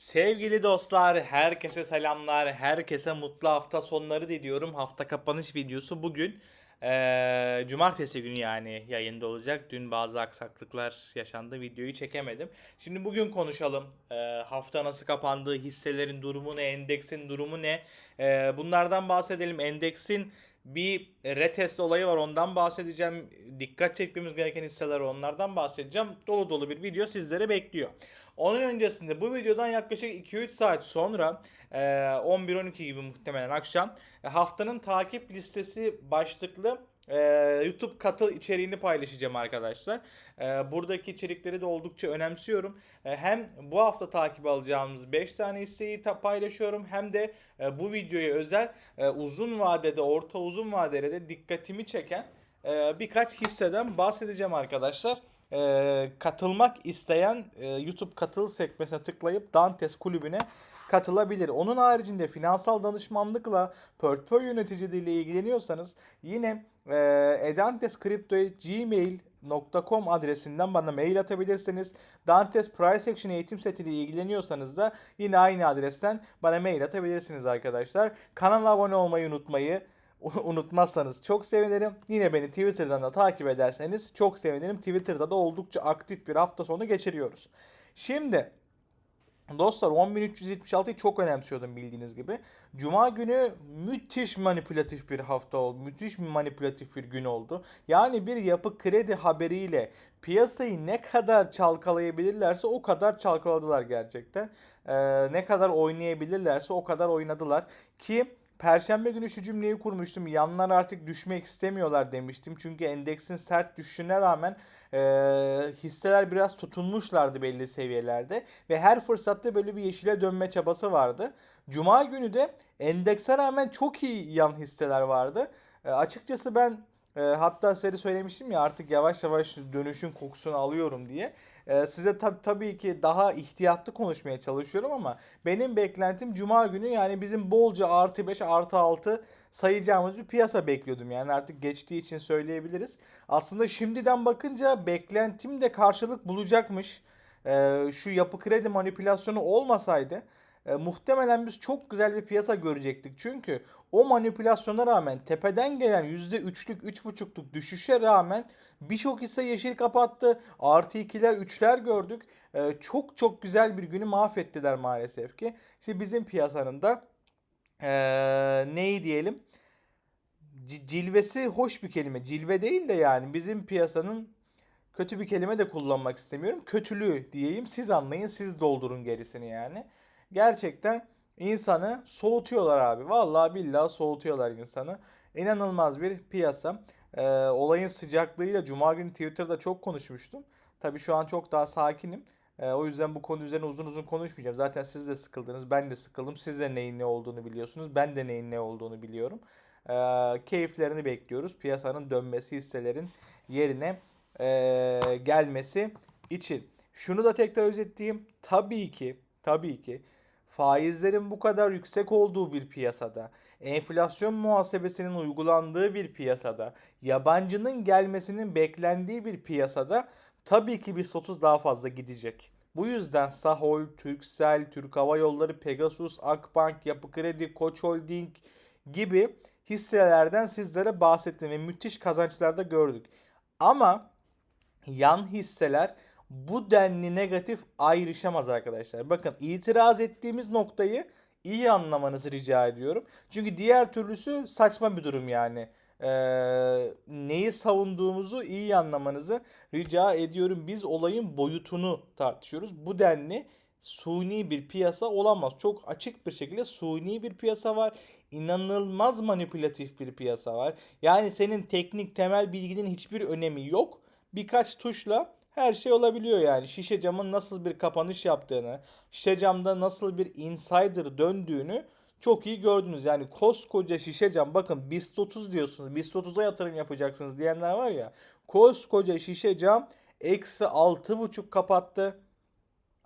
Sevgili dostlar, herkese selamlar, herkese mutlu hafta sonları diliyorum. Hafta kapanış videosu bugün eee, cumartesi günü yani yayında olacak. Dün bazı aksaklıklar yaşandı, videoyu çekemedim. Şimdi bugün konuşalım. Eee, hafta nasıl kapandı, hisselerin durumu ne, endeksin durumu ne? Eee, bunlardan bahsedelim. Endeksin bir retest olayı var ondan bahsedeceğim. Dikkat çekmemiz gereken hisseler onlardan bahsedeceğim. Dolu dolu bir video sizlere bekliyor. Onun öncesinde bu videodan yaklaşık 2-3 saat sonra e, 11-12 gibi muhtemelen akşam e, haftanın takip listesi başlıklı e, YouTube katıl içeriğini paylaşacağım arkadaşlar. E, buradaki içerikleri de oldukça önemsiyorum. E, hem bu hafta takip alacağımız 5 tane hisseyi ta- paylaşıyorum hem de e, bu videoya özel e, uzun vadede, orta uzun vadede de dikkatimi çeken e, birkaç hisseden bahsedeceğim arkadaşlar. E, katılmak isteyen e, YouTube katıl sekmesine tıklayıp Dantes kulübüne katılabilir. Onun haricinde finansal danışmanlıkla portföy yöneticiliği ile ilgileniyorsanız yine e, Edantes Kripto'ya gmail.com adresinden bana mail atabilirsiniz. Dantes Price Action eğitim setiyle ilgileniyorsanız da yine aynı adresten bana mail atabilirsiniz arkadaşlar. Kanala abone olmayı unutmayı unutmazsanız çok sevinirim. Yine beni Twitter'dan da takip ederseniz çok sevinirim. Twitter'da da oldukça aktif bir hafta sonu geçiriyoruz. Şimdi Dostlar 10.376'yı çok önemsiyordum bildiğiniz gibi. Cuma günü müthiş manipülatif bir hafta oldu. Müthiş manipülatif bir gün oldu. Yani bir yapı kredi haberiyle piyasayı ne kadar çalkalayabilirlerse o kadar çalkaladılar gerçekten. Ee, ne kadar oynayabilirlerse o kadar oynadılar. Ki Perşembe günü şu cümleyi kurmuştum. Yanlar artık düşmek istemiyorlar demiştim. Çünkü endeksin sert düşüşüne rağmen e, hisseler biraz tutunmuşlardı belli seviyelerde. Ve her fırsatta böyle bir yeşile dönme çabası vardı. Cuma günü de endekse rağmen çok iyi yan hisseler vardı. E, açıkçası ben e, hatta size söylemiştim ya artık yavaş yavaş dönüşün kokusunu alıyorum diye. E, size tab tabii ki daha ihtiyatlı konuşmaya çalışıyorum ama benim beklentim Cuma günü yani bizim bolca artı 5 artı 6 sayacağımız bir piyasa bekliyordum. Yani artık geçtiği için söyleyebiliriz. Aslında şimdiden bakınca beklentim de karşılık bulacakmış. E, şu yapı kredi manipülasyonu olmasaydı e, muhtemelen biz çok güzel bir piyasa görecektik. Çünkü o manipülasyona rağmen tepeden gelen %3'lük 3.5'luk düşüşe rağmen birçok hisse yeşil kapattı. Artı 2'ler 3'ler gördük. E, çok çok güzel bir günü mahvettiler maalesef ki. İşte bizim piyasanın da e, neyi diyelim? Cilvesi hoş bir kelime. Cilve değil de yani bizim piyasanın kötü bir kelime de kullanmak istemiyorum. Kötülüğü diyeyim. Siz anlayın, siz doldurun gerisini yani gerçekten insanı soğutuyorlar abi. Vallahi billahi soğutuyorlar insanı. İnanılmaz bir piyasa. Ee, olayın sıcaklığıyla Cuma günü Twitter'da çok konuşmuştum. Tabii şu an çok daha sakinim. Ee, o yüzden bu konu üzerine uzun uzun konuşmayacağım. Zaten siz de sıkıldınız, ben de sıkıldım. Siz de neyin ne olduğunu biliyorsunuz. Ben de neyin ne olduğunu biliyorum. Ee, keyiflerini bekliyoruz. Piyasanın dönmesi, hisselerin yerine ee, gelmesi için. Şunu da tekrar özetleyeyim. Tabii ki, tabii ki faizlerin bu kadar yüksek olduğu bir piyasada, enflasyon muhasebesinin uygulandığı bir piyasada, yabancının gelmesinin beklendiği bir piyasada tabii ki BIST 30 daha fazla gidecek. Bu yüzden Sahol, Turkcell, Türk Hava Yolları, Pegasus, Akbank, Yapı Kredi, Koç Holding gibi hisselerden sizlere bahsettim ve müthiş kazançlar da gördük. Ama yan hisseler bu denli negatif ayrışamaz arkadaşlar. Bakın itiraz ettiğimiz noktayı iyi anlamanızı rica ediyorum. Çünkü diğer türlüsü saçma bir durum yani. Ee, neyi savunduğumuzu iyi anlamanızı rica ediyorum. Biz olayın boyutunu tartışıyoruz. Bu denli suni bir piyasa olamaz. Çok açık bir şekilde suni bir piyasa var. İnanılmaz manipülatif bir piyasa var. Yani senin teknik temel bilginin hiçbir önemi yok. Birkaç tuşla her şey olabiliyor yani. Şişe camın nasıl bir kapanış yaptığını, şişe camda nasıl bir insider döndüğünü çok iyi gördünüz. Yani koskoca şişe cam bakın BIST 30 diyorsunuz. BIST 30'a yatırım yapacaksınız diyenler var ya. Koskoca şişe cam eksi 6,5 kapattı.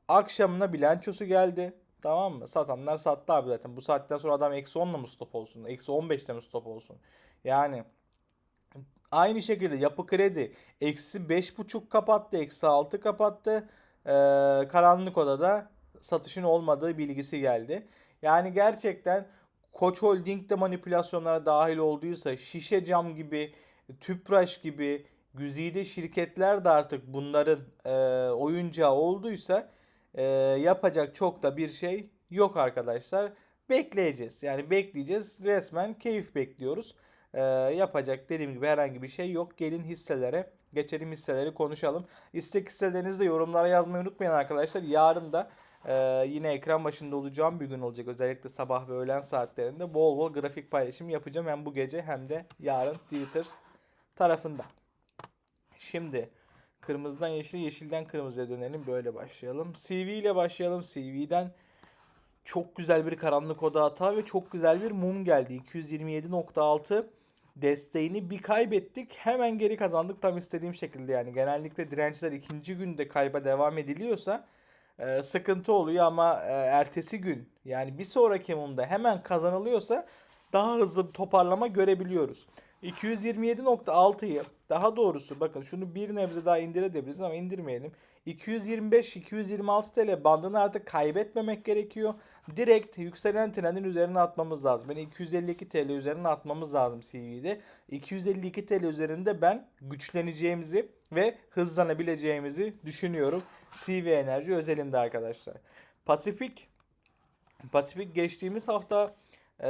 Akşamına bilançosu geldi. Tamam mı? Satanlar sattı abi zaten. Bu saatten sonra adam eksi 10'la mı stop olsun? Eksi 15'te mi stop olsun? Yani Aynı şekilde yapı kredi eksi 5.5 kapattı. Eksi 6 kapattı. Ee, karanlık odada satışın olmadığı bilgisi geldi. Yani gerçekten Koç Holding de manipülasyonlara dahil olduysa şişe cam gibi, Tüpraş gibi güzide şirketler de artık bunların e, oyuncağı olduysa e, yapacak çok da bir şey yok arkadaşlar. Bekleyeceğiz. Yani bekleyeceğiz. Resmen keyif bekliyoruz. E, yapacak dediğim gibi herhangi bir şey yok. Gelin hisselere geçelim hisseleri konuşalım. İstek hisselerinizi de yorumlara yazmayı unutmayın arkadaşlar. Yarın da ee, yine ekran başında olacağım bir gün olacak. Özellikle sabah ve öğlen saatlerinde bol bol grafik paylaşım yapacağım. Hem bu gece hem de yarın Twitter tarafında. Şimdi kırmızıdan yeşil, yeşilden kırmızıya dönelim. Böyle başlayalım. CV ile başlayalım. CV'den çok güzel bir karanlık oda hata ve çok güzel bir mum geldi. 227.6 desteğini bir kaybettik. Hemen geri kazandık tam istediğim şekilde yani. Genellikle dirençler ikinci günde kayba devam ediliyorsa e, sıkıntı oluyor ama e, ertesi gün yani bir sonraki mumda hemen kazanılıyorsa daha hızlı bir toparlama görebiliyoruz. 227.6'yı daha doğrusu bakın şunu bir nebze daha indirebiliriz ama indirmeyelim. 225-226 TL bandını artık kaybetmemek gerekiyor. Direkt yükselen trendin üzerine atmamız lazım. Yani 252 TL üzerine atmamız lazım CV'de. 252 TL üzerinde ben güçleneceğimizi ve hızlanabileceğimizi düşünüyorum. CV Enerji özelinde arkadaşlar. Pasifik Pasifik geçtiğimiz hafta e,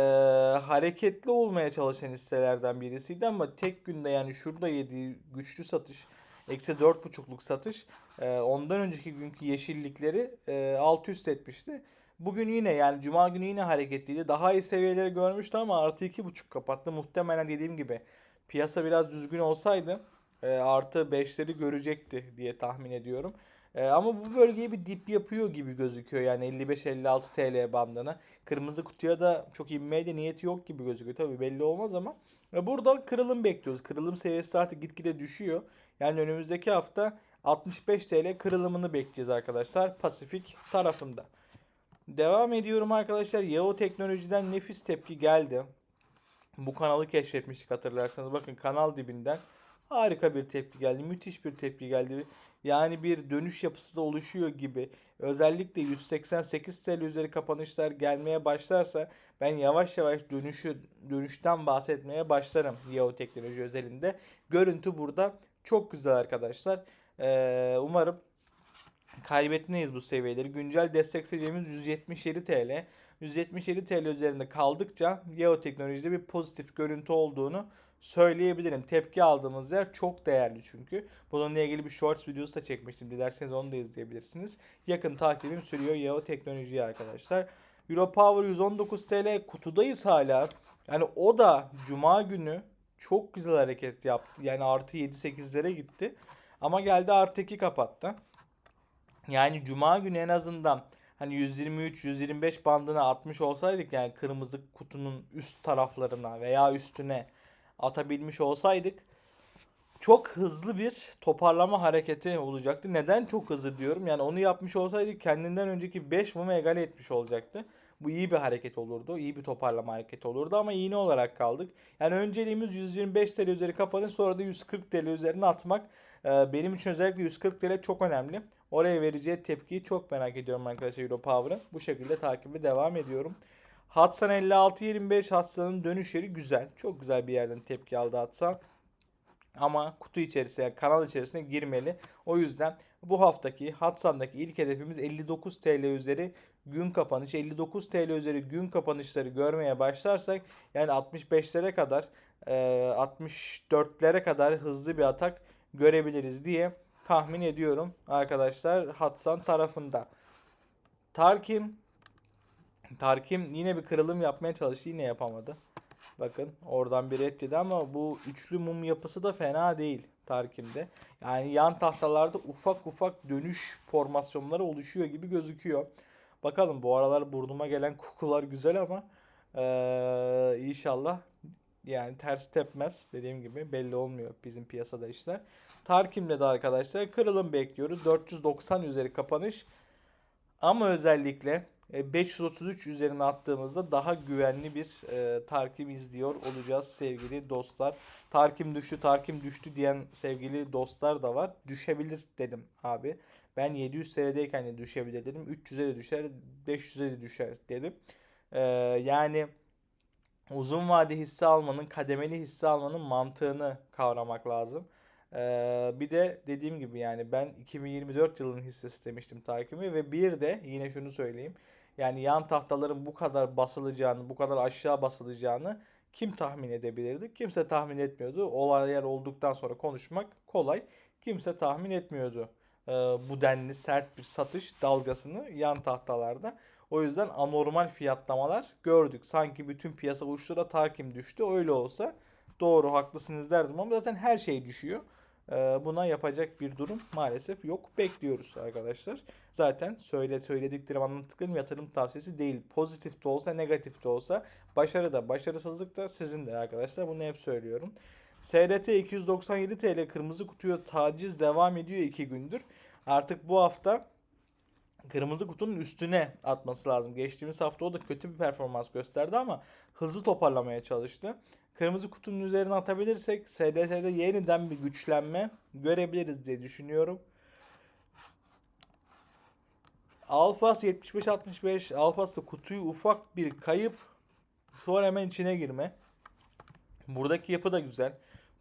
hareketli olmaya çalışan hisselerden birisiydi ama tek günde yani şurada yediği güçlü satış eksi 4.5'luk satış e, ondan önceki günkü yeşillikleri e, alt üst etmişti. Bugün yine yani cuma günü yine hareketliydi. Daha iyi seviyeleri görmüştü ama artı 2.5 kapattı. Muhtemelen dediğim gibi piyasa biraz düzgün olsaydı e, artı 5'leri görecekti diye tahmin ediyorum. E, ama bu bölgeyi bir dip yapıyor gibi gözüküyor yani 55-56 TL bandına. Kırmızı kutuya da çok inmeye de niyeti yok gibi gözüküyor. Tabii belli olmaz ama. Ve burada kırılım bekliyoruz. Kırılım seviyesi artık gitgide düşüyor. Yani önümüzdeki hafta 65 TL kırılımını bekleyeceğiz arkadaşlar Pasifik tarafında. Devam ediyorum arkadaşlar. Yahoo Teknoloji'den nefis tepki geldi. Bu kanalı keşfetmiştik hatırlarsanız. Bakın kanal dibinden Harika bir tepki geldi. Müthiş bir tepki geldi. Yani bir dönüş yapısı da oluşuyor gibi. Özellikle 188 TL üzeri kapanışlar gelmeye başlarsa ben yavaş yavaş dönüşü dönüşten bahsetmeye başlarım Yahoo Teknoloji özelinde. Görüntü burada çok güzel arkadaşlar. Ee, umarım kaybetmeyiz bu seviyeleri. Güncel destek seviyemiz 177 TL. 177 TL üzerinde kaldıkça Yahoo Teknoloji'de bir pozitif görüntü olduğunu söyleyebilirim. Tepki aldığımız yer çok değerli çünkü. Bununla ilgili bir shorts videosu da çekmiştim. Dilerseniz onu da izleyebilirsiniz. Yakın takibim sürüyor Yahoo Teknoloji'ye arkadaşlar. Europower 119 TL kutudayız hala. Yani o da cuma günü çok güzel hareket yaptı. Yani artı 7-8'lere gitti. Ama geldi artı 2 kapattı. Yani cuma günü en azından hani 123-125 bandına atmış olsaydık yani kırmızı kutunun üst taraflarına veya üstüne atabilmiş olsaydık çok hızlı bir toparlama hareketi olacaktı. Neden çok hızlı diyorum? Yani onu yapmış olsaydık kendinden önceki 5 mumu egale etmiş olacaktı. Bu iyi bir hareket olurdu. iyi bir toparlama hareketi olurdu ama iğne olarak kaldık. Yani önceliğimiz 125 TL üzeri kapanış sonra da 140 TL üzerine atmak. Ee, benim için özellikle 140 TL çok önemli. Oraya vereceği tepkiyi çok merak ediyorum arkadaşlar Europower'ın. Bu şekilde takibi devam ediyorum. Hatsan 56-25 Hatsan'ın dönüş yeri güzel. Çok güzel bir yerden tepki aldı Hatsan. Ama kutu içerisine, kanal içerisine girmeli. O yüzden bu haftaki Hatsan'daki ilk hedefimiz 59 TL üzeri gün kapanış. 59 TL üzeri gün kapanışları görmeye başlarsak yani 65'lere kadar 64'lere kadar hızlı bir atak görebiliriz diye tahmin ediyorum arkadaşlar Hatsan tarafında. Tarkim Tarkim yine bir kırılım yapmaya çalıştı yine yapamadı. Bakın oradan bir dedi ama bu üçlü mum yapısı da fena değil Tarkim'de. Yani yan tahtalarda ufak ufak dönüş formasyonları oluşuyor gibi gözüküyor. Bakalım bu aralar burnuma gelen kokular güzel ama ee, inşallah yani ters tepmez dediğim gibi belli olmuyor bizim piyasada işler. Tarkim'de de arkadaşlar kırılım bekliyoruz. 490 üzeri kapanış. Ama özellikle 533 e, üzerine attığımızda daha güvenli bir e, tarkim izliyor olacağız sevgili dostlar. Tarkim düştü, tarkim düştü diyen sevgili dostlar da var. Düşebilir dedim abi. Ben 700 TL'deyken de düşebilir dedim. 300'e de düşer, 500'e de düşer dedim. Ee, yani uzun vade hisse almanın, kademeli hisse almanın mantığını kavramak lazım. Ee, bir de dediğim gibi yani ben 2024 yılının hissesi demiştim takibi ve bir de yine şunu söyleyeyim. Yani yan tahtaların bu kadar basılacağını, bu kadar aşağı basılacağını kim tahmin edebilirdi? Kimse tahmin etmiyordu. Olaylar olduktan sonra konuşmak kolay. Kimse tahmin etmiyordu e, bu denli sert bir satış dalgasını yan tahtalarda. O yüzden anormal fiyatlamalar gördük. Sanki bütün piyasa uçtu takim düştü. Öyle olsa doğru haklısınız derdim ama zaten her şey düşüyor. E, buna yapacak bir durum maalesef yok. Bekliyoruz arkadaşlar. Zaten söyle söylediklerim anlattıklarım yatırım tavsiyesi değil. Pozitif de olsa negatif de olsa başarı da başarısızlık da sizin de arkadaşlar. Bunu hep söylüyorum. SRT 297 TL kırmızı kutuya taciz devam ediyor 2 gündür. Artık bu hafta kırmızı kutunun üstüne atması lazım. Geçtiğimiz hafta o da kötü bir performans gösterdi ama hızlı toparlamaya çalıştı. Kırmızı kutunun üzerine atabilirsek SDT'de yeniden bir güçlenme görebiliriz diye düşünüyorum. Alfas 75-65. Alfas'ta kutuyu ufak bir kayıp. Sonra hemen içine girme. Buradaki yapı da güzel.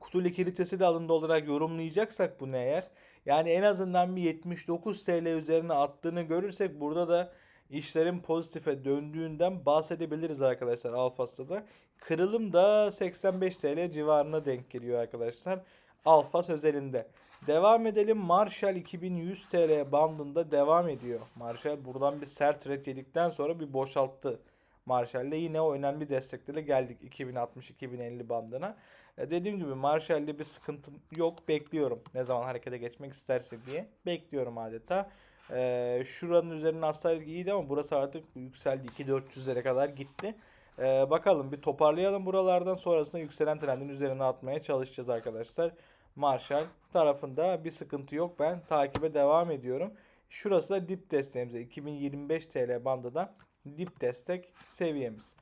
Kutu likiditesi de alında olarak yorumlayacaksak bunu eğer. Yani en azından bir 79 TL üzerine attığını görürsek burada da işlerin pozitife döndüğünden bahsedebiliriz arkadaşlar Alfas'ta da. Kırılım da 85 TL civarına denk geliyor arkadaşlar. Alfas özelinde. Devam edelim. Marshall 2100 TL bandında devam ediyor. Marshall buradan bir sert red yedikten sonra bir boşalttı. Marshall'le yine o önemli desteklerle geldik 2060-2050 bandına. E, dediğim gibi Marshall'de bir sıkıntım yok. Bekliyorum. Ne zaman harekete geçmek isterse diye. Bekliyorum adeta. E, şuranın üzerine atsaydık iyiydi ama burası artık yükseldi. 2400'lere kadar gitti. E, bakalım bir toparlayalım buralardan. Sonrasında yükselen trendin üzerine atmaya çalışacağız arkadaşlar. Marshall tarafında bir sıkıntı yok. Ben takibe devam ediyorum. Şurası da dip desteğimize 2025 TL bandında dip destek seviyemiz.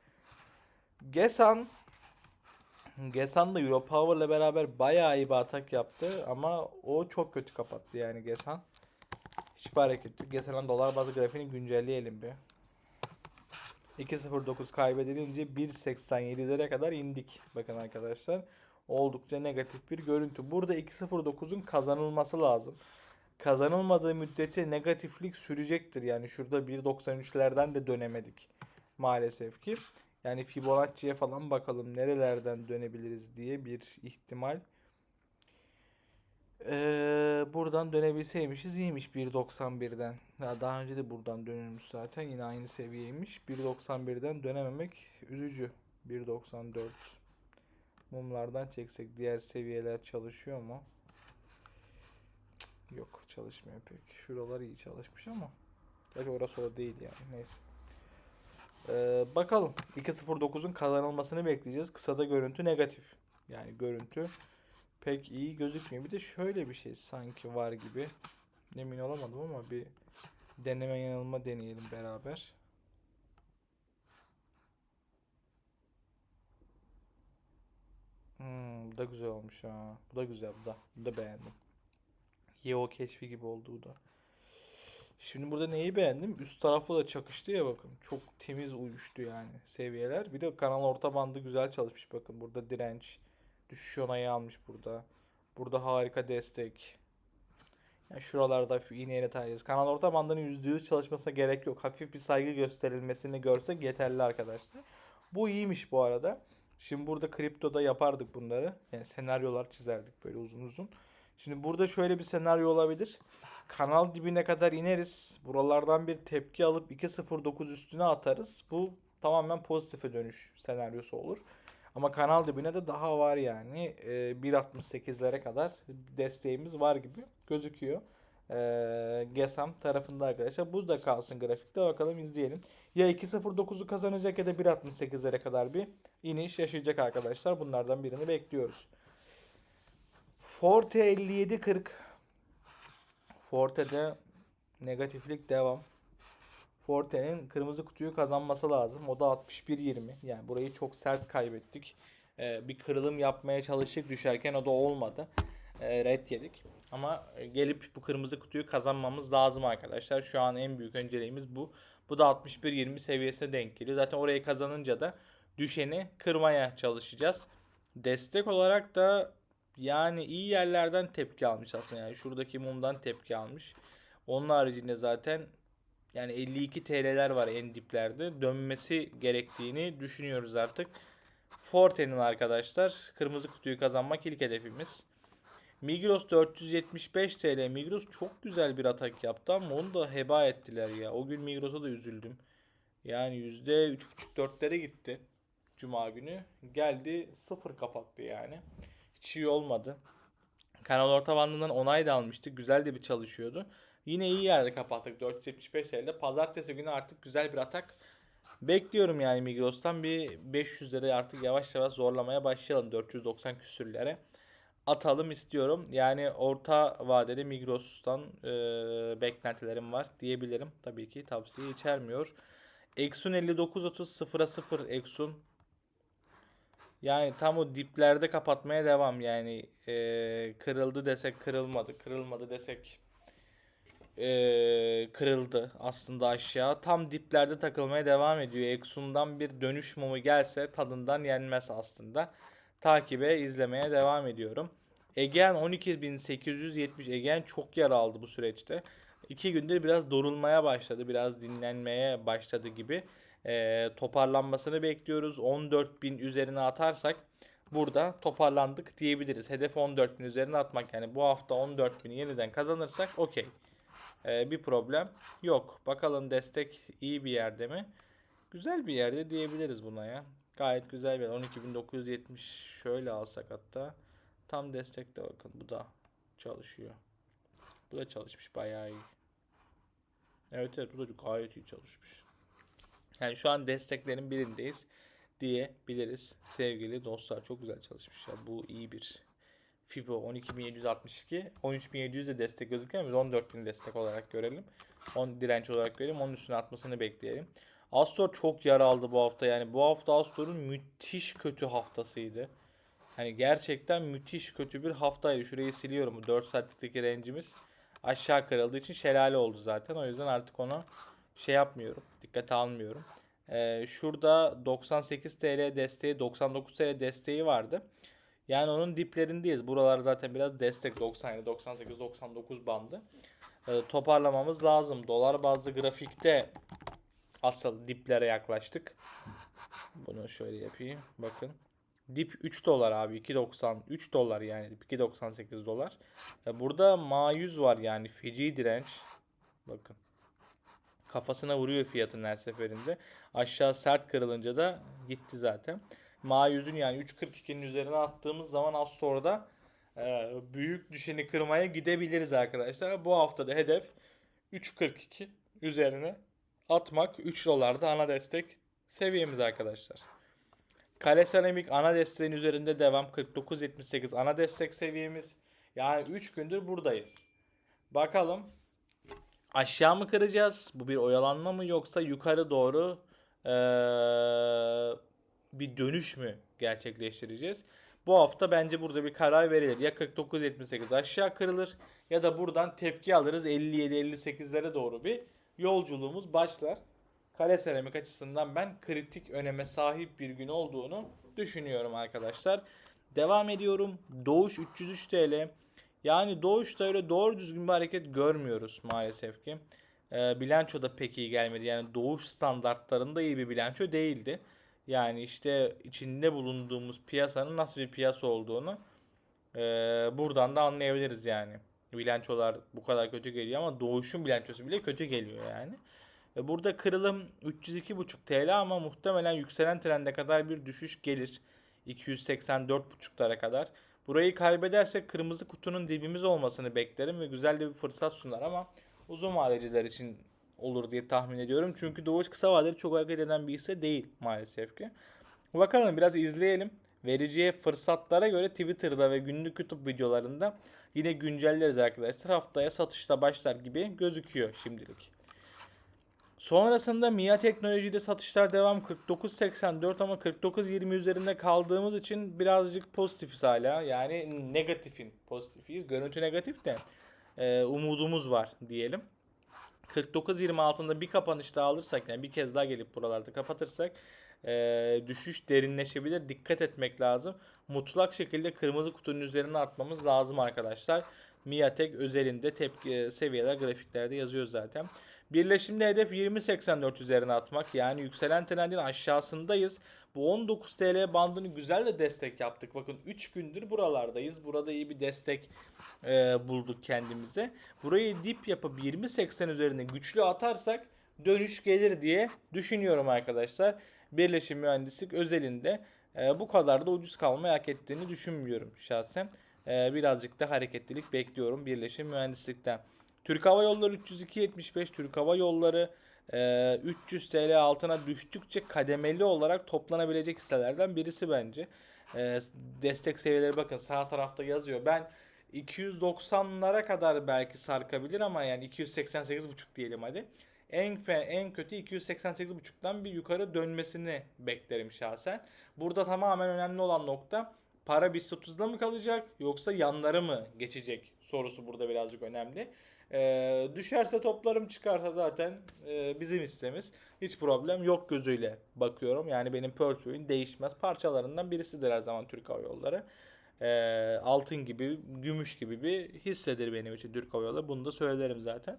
Gesan Gesan da Europower ile beraber bayağı iyi bir atak yaptı ama o çok kötü kapattı yani Gesan. Hiçbir hareket yok. Gesan'ın dolar bazı grafiğini güncelleyelim bir. 2.09 kaybedilince 1.87'lere kadar indik. Bakın arkadaşlar. Oldukça negatif bir görüntü. Burada 2.09'un kazanılması lazım. Kazanılmadığı müddetçe negatiflik sürecektir. Yani şurada 1.93'lerden de dönemedik. Maalesef ki. Yani Fibonacci'ye falan bakalım nerelerden dönebiliriz diye bir ihtimal. Ee, buradan dönebilseymişiz iyiymiş 1.91'den. Ya daha önce de buradan dönülmüş zaten yine aynı seviyeymiş. 1.91'den dönememek üzücü. 1.94 mumlardan çeksek diğer seviyeler çalışıyor mu? Yok çalışmıyor pek. Şuralar iyi çalışmış ama. Tabii orası o değil yani neyse. Ee, bakalım 2.09'un kazanılmasını bekleyeceğiz. Kısada görüntü negatif. Yani görüntü pek iyi gözükmüyor. Bir de şöyle bir şey sanki var gibi. Emin olamadım ama bir deneme yanılma deneyelim beraber. Hmm, bu da güzel olmuş ha. Bu da güzel bu da. Bu da beğendim. Yeo keşfi gibi oldu bu da. Şimdi burada neyi beğendim? Üst tarafla da çakıştı ya bakın. Çok temiz uyuştu yani seviyeler. Bir de kanal orta bandı güzel çalışmış bakın. Burada direnç. Düşüş onayı almış burada. Burada harika destek. Yani şuralarda iğneyle tarayacağız. Kanal orta bandının %100 çalışmasına gerek yok. Hafif bir saygı gösterilmesini görsek yeterli arkadaşlar. Bu iyiymiş bu arada. Şimdi burada kriptoda yapardık bunları. Yani senaryolar çizerdik böyle uzun uzun. Şimdi burada şöyle bir senaryo olabilir. Kanal dibine kadar ineriz. Buralardan bir tepki alıp 2.09 üstüne atarız. Bu tamamen pozitife dönüş senaryosu olur. Ama kanal dibine de daha var yani. Ee, 1.68'lere kadar desteğimiz var gibi gözüküyor. Ee, GESAM tarafında arkadaşlar. Bu da kalsın grafikte bakalım izleyelim. Ya 2.09'u kazanacak ya da 1.68'lere kadar bir iniş yaşayacak arkadaşlar. Bunlardan birini bekliyoruz. Forte 57.40 Forte'de negatiflik devam. Forte'nin kırmızı kutuyu kazanması lazım. O da 61.20. Yani burayı çok sert kaybettik. Ee, bir kırılım yapmaya çalıştık düşerken o da olmadı. e, red yedik. Ama gelip bu kırmızı kutuyu kazanmamız lazım arkadaşlar. Şu an en büyük önceliğimiz bu. Bu da 61-20 seviyesine denk geliyor. Zaten orayı kazanınca da düşeni kırmaya çalışacağız. Destek olarak da yani iyi yerlerden tepki almış aslında. Yani şuradaki mumdan tepki almış. Onun haricinde zaten yani 52 TL'ler var en diplerde. Dönmesi gerektiğini düşünüyoruz artık. Forte'nin arkadaşlar kırmızı kutuyu kazanmak ilk hedefimiz. Migros 475 TL. Migros çok güzel bir atak yaptı ama onu da heba ettiler ya. O gün Migros'a da üzüldüm. Yani %3.5-4'lere gitti. Cuma günü. Geldi sıfır kapattı yani. Hiç iyi olmadı. Kanal orta bandından onay da almıştık. Güzel de bir çalışıyordu. Yine iyi yerde kapattık 475 TL'de. Pazartesi günü artık güzel bir atak bekliyorum yani Migros'tan bir 500'lere artık yavaş yavaş zorlamaya başlayalım 490 küsürlere atalım istiyorum. Yani orta vadeli Migros'tan e, beklentilerim var diyebilirim. Tabii ki tavsiye içermiyor. Exxon 5930 0'a 0 Exxon. Yani tam o diplerde kapatmaya devam. Yani e, kırıldı desek kırılmadı. Kırılmadı desek e, kırıldı aslında aşağı. Tam diplerde takılmaya devam ediyor. Exxon'dan bir dönüş mumu gelse tadından yenmez aslında takibe izlemeye devam ediyorum. Egean 12870 Egean çok yara aldı bu süreçte. İki gündür biraz dorulmaya başladı. Biraz dinlenmeye başladı gibi. E, toparlanmasını bekliyoruz. 14.000 üzerine atarsak burada toparlandık diyebiliriz. Hedef 14.000 üzerine atmak. Yani bu hafta 14.000 yeniden kazanırsak okey. E, bir problem yok. Bakalım destek iyi bir yerde mi? Güzel bir yerde diyebiliriz buna ya. Gayet güzel bir 12.970 şöyle alsak hatta. Tam destekte bakın bu da çalışıyor. Bu da çalışmış bayağı iyi. Evet evet bu da gayet iyi çalışmış. Yani şu an desteklerin birindeyiz diyebiliriz sevgili dostlar. Çok güzel çalışmış ya. Bu iyi bir FIBO 12762. 13700 de destek gözüküyor biz 14000 destek olarak görelim. 10 direnç olarak görelim. Onun üstüne atmasını bekleyelim. Astor çok yara aldı bu hafta. Yani bu hafta Astor'un müthiş kötü haftasıydı. Hani gerçekten müthiş kötü bir haftaydı. Şurayı siliyorum. 4 saatlikteki rencimiz aşağı kırıldığı için şelale oldu zaten. O yüzden artık onu şey yapmıyorum. Dikkate almıyorum. Ee, şurada 98 TL desteği, 99 TL desteği vardı. Yani onun diplerindeyiz. Buralar zaten biraz destek 97, 98, 99 bandı. Ee, toparlamamız lazım. Dolar bazlı grafikte asıl diplere yaklaştık. Bunu şöyle yapayım. Bakın. Dip 3 dolar abi. 2.90. 3 dolar yani. Dip 2.98 dolar. E burada ma 100 var yani. Feci direnç. Bakın. Kafasına vuruyor fiyatın her seferinde. Aşağı sert kırılınca da gitti zaten. Ma 100'ün yani 3.42'nin üzerine attığımız zaman Astor'da e, büyük düşeni kırmaya gidebiliriz arkadaşlar. Bu haftada hedef 3.42 üzerine atmak 3 dolarda ana destek seviyemiz arkadaşlar. Kale Seramik ana desteğin üzerinde devam 49.78 ana destek seviyemiz. Yani 3 gündür buradayız. Bakalım aşağı mı kıracağız? Bu bir oyalanma mı yoksa yukarı doğru ee, bir dönüş mü gerçekleştireceğiz? Bu hafta bence burada bir karar verilir. Ya 49.78 aşağı kırılır ya da buradan tepki alırız 57-58'lere doğru bir yolculuğumuz başlar. Kale seramik açısından ben kritik öneme sahip bir gün olduğunu düşünüyorum arkadaşlar. Devam ediyorum. Doğuş 303 TL. Yani Doğuş'ta öyle doğru düzgün bir hareket görmüyoruz maalesef ki. E, bilanço da pek iyi gelmedi. Yani Doğuş standartlarında iyi bir bilanço değildi. Yani işte içinde bulunduğumuz piyasanın nasıl bir piyasa olduğunu e, buradan da anlayabiliriz yani. Bilançolar bu kadar kötü geliyor ama Doğuş'un bilançosu bile kötü geliyor yani. E, burada kırılım 302,5 TL ama muhtemelen yükselen trende kadar bir düşüş gelir. 284,5'lara kadar. Burayı kaybedersek kırmızı kutunun dibimiz olmasını beklerim ve güzel de bir fırsat sunar ama uzun vadeciler için olur diye tahmin ediyorum. Çünkü Doğuş kısa vadeli çok hareket eden bir hisse değil maalesef ki. Bakalım biraz izleyelim. Vereceği fırsatlara göre Twitter'da ve günlük YouTube videolarında yine güncelleriz arkadaşlar. Haftaya satışta başlar gibi gözüküyor şimdilik. Sonrasında MIA teknolojide satışlar devam 49.84 ama 49.20 üzerinde kaldığımız için birazcık pozitifiz hala. Yani negatifin pozitifiyiz. Görüntü negatif de e, umudumuz var diyelim. 49.20 altında bir kapanış daha alırsak yani bir kez daha gelip buralarda kapatırsak e, düşüş derinleşebilir. Dikkat etmek lazım. Mutlak şekilde kırmızı kutunun üzerine atmamız lazım arkadaşlar. Miatek özelinde tepki e, seviyeler grafiklerde yazıyor zaten. Birleşimde hedef 20.84 üzerine atmak. Yani yükselen trendin aşağısındayız. Bu 19 TL bandını güzel de destek yaptık. Bakın 3 gündür buralardayız. Burada iyi bir destek e, bulduk kendimize. Burayı dip yapıp 20.80 üzerine güçlü atarsak dönüş gelir diye düşünüyorum arkadaşlar. Birleşim mühendislik özelinde e, bu kadar da ucuz kalmayı hak ettiğini düşünmüyorum şahsen. E, birazcık da hareketlilik bekliyorum birleşim mühendislikten. Türk Hava Yolları 302.75 Türk Hava Yolları e, 300 TL altına düştükçe kademeli olarak toplanabilecek hisselerden birisi bence. E, destek seviyeleri bakın sağ tarafta yazıyor. Ben 290'lara kadar belki sarkabilir ama yani 288.5 diyelim hadi. En en kötü 288.5'tan bir yukarı dönmesini beklerim şahsen. Burada tamamen önemli olan nokta para BIST 30'da mı kalacak yoksa yanları mı geçecek sorusu burada birazcık önemli. Ee, düşerse toplarım çıkarsa zaten e, bizim hissemiz. Hiç problem yok gözüyle bakıyorum. Yani benim portföyün değişmez parçalarından birisidir her zaman Türk Hava Yolları. Ee, altın gibi, gümüş gibi bir hissedir benim için Türk Hava Yolları. Bunu da söylerim zaten.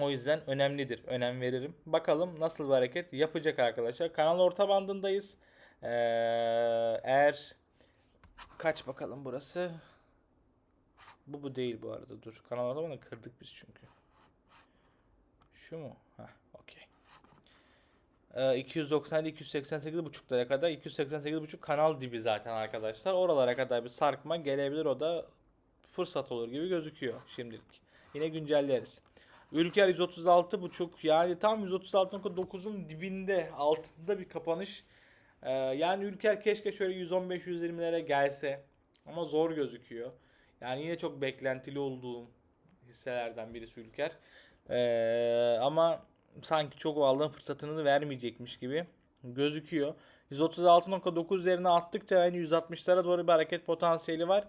O yüzden önemlidir. Önem veririm. Bakalım nasıl bir hareket yapacak arkadaşlar. Kanal orta bandındayız. Ee, eğer kaç bakalım burası? Bu bu değil bu arada. Dur. Kanal bandı kırdık biz çünkü. Şu mu? Heh, okey. Ee, 297 288 buçuklara kadar 288 buçuk kanal dibi zaten arkadaşlar. Oralara kadar bir sarkma gelebilir. O da fırsat olur gibi gözüküyor şimdilik. Yine güncelleriz. Ülker 136.5 yani tam 136.9'un dibinde altında bir kapanış. Ee, yani Ülker keşke şöyle 115-120'lere gelse ama zor gözüküyor. Yani yine çok beklentili olduğum hisselerden birisi Ülker. Ee, ama sanki çok o aldığım fırsatını vermeyecekmiş gibi gözüküyor. 136.9 üzerine attıkça yani 160'lara doğru bir hareket potansiyeli var.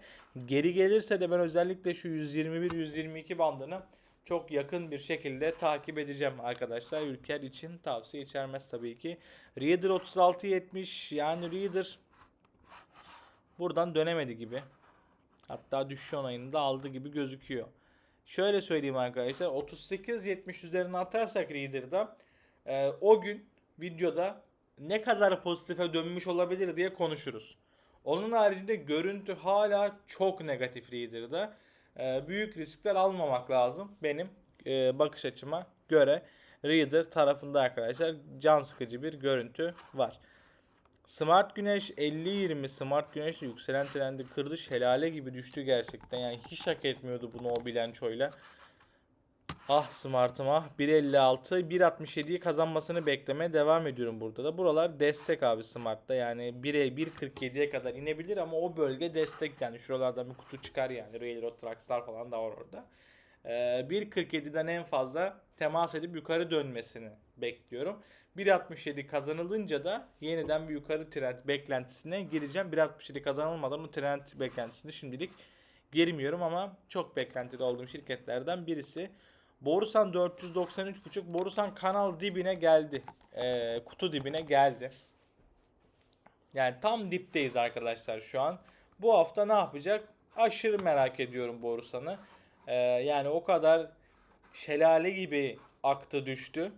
Geri gelirse de ben özellikle şu 121-122 bandını çok yakın bir şekilde takip edeceğim arkadaşlar. Ülker için tavsiye içermez tabii ki. Reader 36.70 yani Reader buradan dönemedi gibi. Hatta düşüş onayını da aldı gibi gözüküyor. Şöyle söyleyeyim arkadaşlar 38.70 üzerine atarsak Reader'da e, o gün videoda ne kadar pozitife dönmüş olabilir diye konuşuruz. Onun haricinde görüntü hala çok negatif Reader'da. E, büyük riskler almamak lazım benim e, bakış açıma göre. Reader tarafında arkadaşlar can sıkıcı bir görüntü var. Smart Güneş 50-20 Smart Güneş yükselen trendi kırdı. Şelale gibi düştü gerçekten. Yani hiç hak etmiyordu bunu o bilançoyla. Ah Smart'ım ah. 1.56 1.67'yi kazanmasını beklemeye devam ediyorum burada da. Buralar destek abi Smart'ta. Yani 1'e 1.47'ye kadar inebilir ama o bölge destek yani. Şuralardan bir kutu çıkar yani. Railroad Trucks'lar falan da var orada. Ee, 1.47'den en fazla temas edip yukarı dönmesini bekliyorum. 1.67 kazanılınca da yeniden bir yukarı trend beklentisine gireceğim. 1.67 kazanılmadan o trend beklentisini şimdilik girmiyorum ama çok beklentili olduğum şirketlerden birisi. Borusan 493.5 Borusan kanal dibine geldi. Ee, kutu dibine geldi. Yani tam dipteyiz arkadaşlar şu an. Bu hafta ne yapacak? Aşırı merak ediyorum Borusan'ı. Ee, yani o kadar şelale gibi aktı düştü.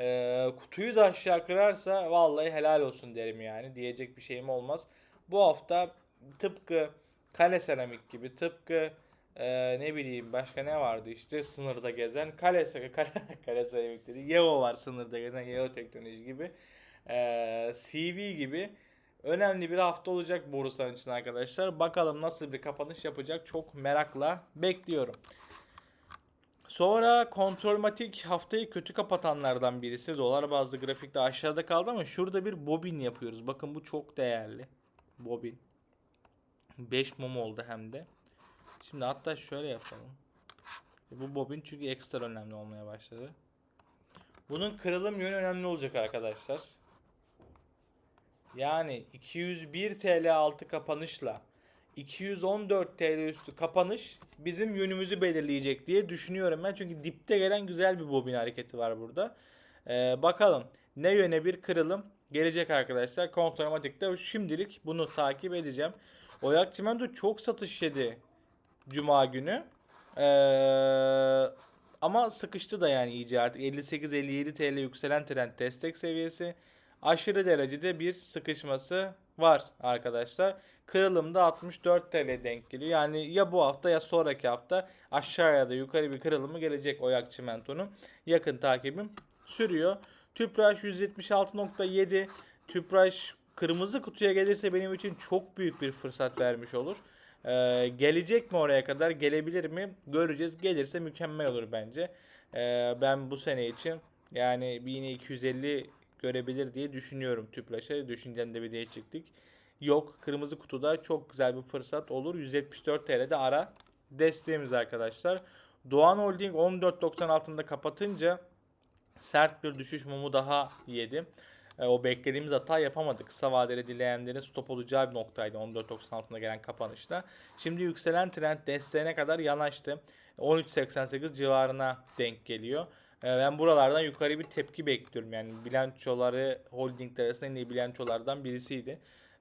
Ee, kutuyu da aşağı kırarsa vallahi helal olsun derim yani. Diyecek bir şeyim olmaz. Bu hafta tıpkı kale seramik gibi tıpkı e, ne bileyim başka ne vardı işte sınırda gezen kale kale, kale seramik dedi. Yeo var sınırda gezen Yeo teknoloji gibi. Ee, CV gibi önemli bir hafta olacak Borusan için arkadaşlar. Bakalım nasıl bir kapanış yapacak çok merakla bekliyorum. Sonra kontrolmatik haftayı kötü kapatanlardan birisi. Dolar bazlı grafikte aşağıda kaldı ama şurada bir bobin yapıyoruz. Bakın bu çok değerli. Bobin. 5 mum oldu hem de. Şimdi hatta şöyle yapalım. E, Bu bobin çünkü ekstra önemli olmaya başladı. Bunun kırılım yönü önemli olacak arkadaşlar. Yani 201 TL altı kapanışla 214 TL üstü kapanış bizim yönümüzü belirleyecek diye düşünüyorum ben. Çünkü dipte gelen güzel bir bobin hareketi var burada. Ee, bakalım ne yöne bir kırılım gelecek arkadaşlar. Kontrolmatikte şimdilik bunu takip edeceğim. Oyak Çimento çok satış yedi Cuma günü. Ee, ama sıkıştı da yani iyice artık 58-57 TL yükselen trend destek seviyesi. Aşırı derecede bir sıkışması var arkadaşlar. Kırılımda 64 TL denk geliyor. Yani ya bu hafta ya sonraki hafta aşağıya da yukarı bir kırılımı gelecek Oyak Çimento'nun. Yakın takibim sürüyor. Tüpraş 176.7. Tüpraş kırmızı kutuya gelirse benim için çok büyük bir fırsat vermiş olur. Ee, gelecek mi oraya kadar? Gelebilir mi? Göreceğiz. Gelirse mükemmel olur bence. Ee, ben bu sene için yani yine 250 görebilir diye düşünüyorum Tüpraş'a. Düşüncemde bir değişiklik yok. Kırmızı kutuda çok güzel bir fırsat olur. 174 TL'de ara desteğimiz arkadaşlar. Doğan Holding 14.90 altında kapatınca sert bir düşüş mumu daha yedi. E, o beklediğimiz hata yapamadık. Kısa vadeli dileyenlerin stop olacağı bir noktaydı 14.90 altında gelen kapanışta. Şimdi yükselen trend desteğine kadar yanaştı. 13.88 civarına denk geliyor. E, ben buralardan yukarı bir tepki bekliyorum. Yani bilançoları holdingler arasında en iyi bilançolardan birisiydi.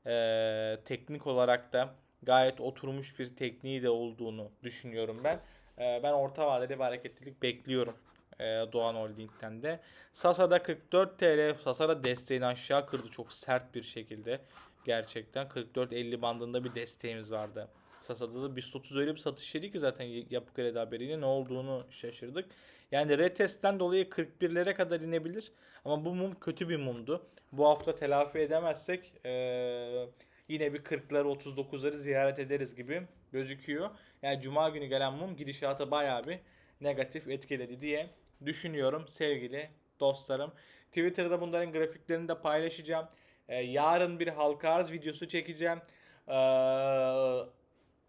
E, teknik olarak da gayet oturmuş bir tekniği de olduğunu düşünüyorum ben. E, ben orta vadeli bir hareketlilik bekliyorum e, Doğan Holding'den de. Sasa'da 44 TL. Sasa da desteğini aşağı kırdı çok sert bir şekilde. Gerçekten 44-50 bandında bir desteğimiz vardı. Sasa'da da BIST 30 öyle bir satış yedi ki zaten yapı kredi haberiyle ne olduğunu şaşırdık. Yani retestten dolayı 41'lere kadar inebilir. Ama bu mum kötü bir mumdu. Bu hafta telafi edemezsek eee, yine bir 40'ları 39'ları ziyaret ederiz gibi gözüküyor. Yani cuma günü gelen mum gidişata bayağı bir negatif etkiledi diye düşünüyorum sevgili dostlarım. Twitter'da bunların grafiklerini de paylaşacağım. Ee, yarın bir halka arz videosu çekeceğim. Ee,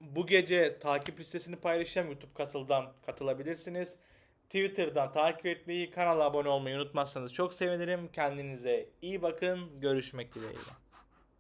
bu gece takip listesini paylaşacağım. YouTube katıldan katılabilirsiniz. Twitter'dan takip etmeyi, kanala abone olmayı unutmazsanız çok sevinirim. Kendinize iyi bakın. Görüşmek dileğiyle.